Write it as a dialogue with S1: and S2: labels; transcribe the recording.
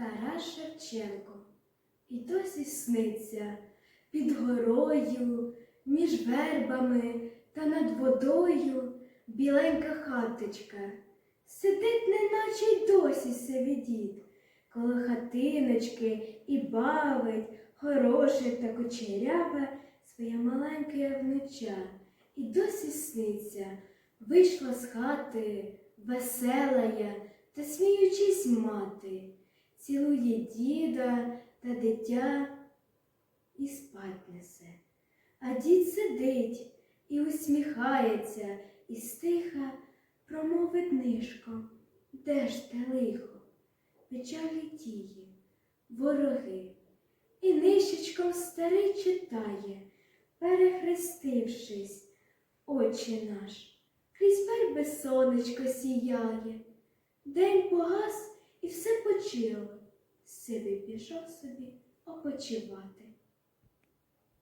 S1: Тарас Шевченко. І досі сниться під горою, між вербами та над водою біленька хаточка. Сидить, неначе й досі сивий дід, коло хатиночки і бавить хороше та кучеряве своє маленьке внуча. І досі сниться, вийшла з хати, веселая та сміючись мати, цілує діда та дитя і спать несе. А дід сидить і усміхається, і стиха промовить нишко, де ж те лихо, печалі тії, вороги, і нишечком старий читає, перехрестившись, Отче наш, крізь верби сонечко сіяє, день погас і все почило, сивий пішов собі опочивати.